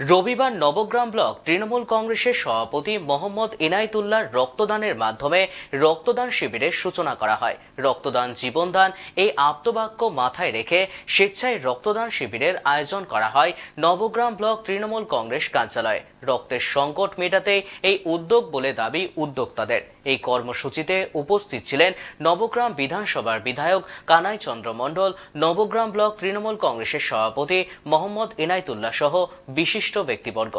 রবিবার নবগ্রাম ব্লক তৃণমূল কংগ্রেসের সভাপতি মোহাম্মদ ইনায়েতুল্লাহর রক্তদানের মাধ্যমে রক্তদান শিবিরের সূচনা করা হয়। রক্তদান জীবনদান এই আপ্তবাক্য মাথায় রেখে স্বেচ্ছায় রক্তদান শিবিরের আয়োজন করা হয় নবগ্রাম ব্লক তৃণমূল কংগ্রেস কার্যালয়ে। রক্তের সংকট মেটাতে এই উদ্যোগ বলে দাবি উদ্যোক্তাদের। এই কর্মসূচিতে উপস্থিত ছিলেন নবগ্রাম বিধানসভার বিধায়ক কানাই চন্দ্র মণ্ডল নবগ্রাম ব্লক তৃণমূল কংগ্রেসের সভাপতি মোহাম্মদ ইনায়েতুল্লাহ সহ বিশিষ্ট ব্যক্তিবর্গ।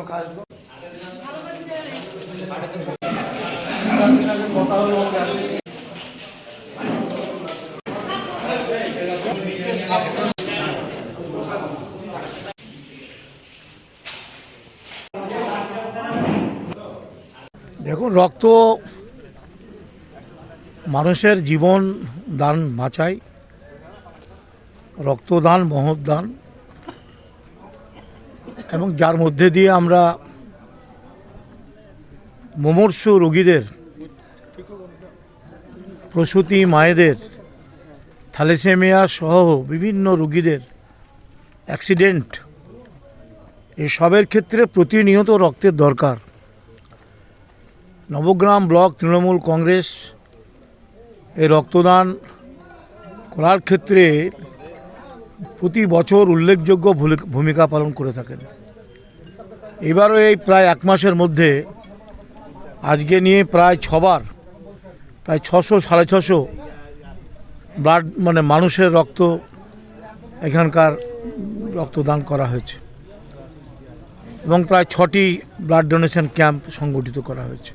লোক আসব দেখুন, রক্ত মানুষের জীবন দান বাঁচায়। রক্তদান মহৎ দান এবং যার মধ্যে দিয়ে আমরা মুমূর্ষু রোগীদের, প্রসূতি মায়েদের, থ্যালেসেমিয়া সহ বিভিন্ন রোগীদের অ্যাক্সিডেন্ট এসবের ক্ষেত্রে প্রতিনিয়ত রক্তের দরকার। নবগ্রাম ব্লক তৃণমূল কংগ্রেস এই রক্তদান করার ক্ষেত্রে প্রতি বছর উল্লেখযোগ্য ভূমিকা পালন করে থাকেন। এবারও এই প্রায় এক মাসের মধ্যে আজকে নিয়ে প্রায় ছবার, প্রায় ছশো, সাড়ে ছশো ব্লাড মানে মানুষের রক্ত এখানকার রক্তদান করা হয়েছে এবং প্রায় ছটি ব্লাড ডোনেশন ক্যাম্প সংগঠিত করা হয়েছে।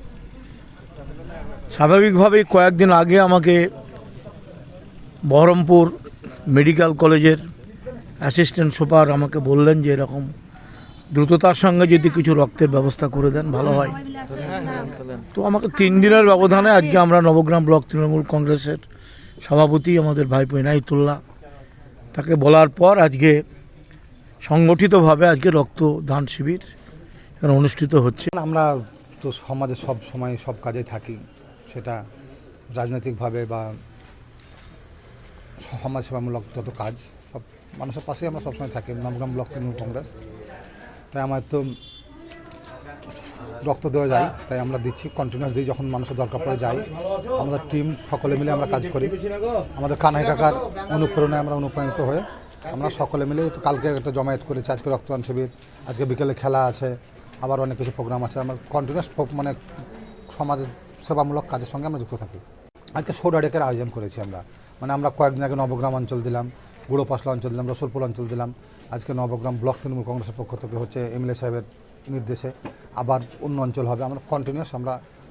স্বাভাবিকভাবেই কয়েকদিন আগে আমাকে বহরমপুর মেডিকেল কলেজের অ্যাসিস্ট্যান্ট সুপার আমাকে বললেন যে এরকম দ্রুততার সঙ্গে যদি কিছু রক্তের ব্যবস্থা করে দেন, ভালো হয়। তো আমাকে তিন দিনের ব্যবধানে আজকে আমরা নবগ্রাম ব্লক তৃণমূল কংগ্রেসের সভাপতি আমাদের ভাইপো ইনাইতুল্লাহ তাকে বলার পর আজকে সংগঠিতভাবে আজকে রক্তদান শিবির এখানে অনুষ্ঠিত হচ্ছে। আমরা তো সমাজে সব সময় সব কাজে থাকি। সেটা রাজনৈতিকভাবে বা সমাজসেবামূলক যত কাজ, সব মানুষের পাশেই আমরা সবসময় থাকি নবগ্রাম ব্লক তৃণমূল কংগ্রেস। তাই আমার তো রক্ত দেওয়া যায়, তাই আমরা দিচ্ছি কন্টিনিউয়াস দিই যখন মানুষের দরকার পড়ে যাই। আমাদের টিম সকলে মিলে আমরা কাজ করি। আমাদের কানাই কাকার অনুপ্রেরণায় আমরা অনুপ্রাণিত হয়ে আমরা সকলে মিলে তো কালকে একটা জমায়েত করেছি, আজকে রক্তদান শিবির, আজকে বিকেলে খেলা আছে, আবার অনেক কিছু প্রোগ্রাম আছে। আমরা কন্টিনিউয়াস মানে সমাজ সেবামূলক কাজের সঙ্গে আমরা যুক্ত থাকি। আজকে সোডা ডেকের আয়োজন করেছি আমরা। মানে আমরা কয়েকদিন আগে নবগ্রাম অঞ্চল দিলাম গুড়োপাসলা অঞ্চল দিলাম, রসুলপুর অঞ্চল দিলাম। আজকে নবগ্রাম ব্লক তৃণমূল কংগ্রেসের পক্ষ থেকে হচ্ছে এমএলএ সাহেবের নির্দেশে আবার অন্য অঞ্চল হবে। আমরা কন্টিনিউস আমরা